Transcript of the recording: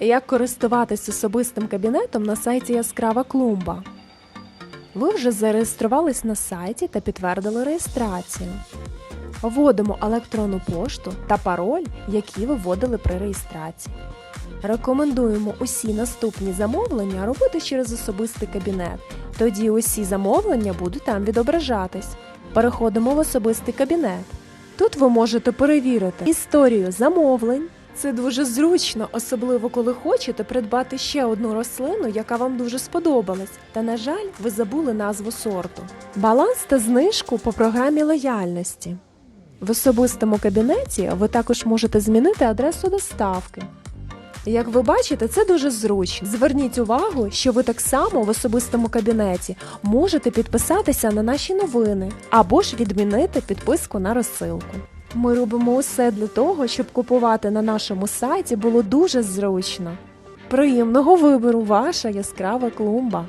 Як користуватись особистим кабінетом на сайті Яскрава клумба? Ви вже зареєструвались на сайті та підтвердили реєстрацію. Вводимо електронну пошту та пароль, які ви вводили при реєстрації. Рекомендуємо усі наступні замовлення робити через особистий кабінет. Тоді усі замовлення будуть там відображатись. Переходимо в особистий кабінет. Тут ви можете перевірити історію замовлень. Це дуже зручно, особливо коли хочете придбати ще одну рослину, яка вам дуже сподобалась. Та, на жаль, ви забули назву сорту. Баланс та знижку по програмі лояльності. В особистому кабінеті ви також можете змінити адресу доставки. Як ви бачите, це дуже зручно. Зверніть увагу, що ви так само в особистому кабінеті можете підписатися на наші новини або ж відмінити підписку на розсилку. Ми робимо усе для того, щоб купувати на нашому сайті було дуже зручно. Приємного вибору, ваша яскрава клумба!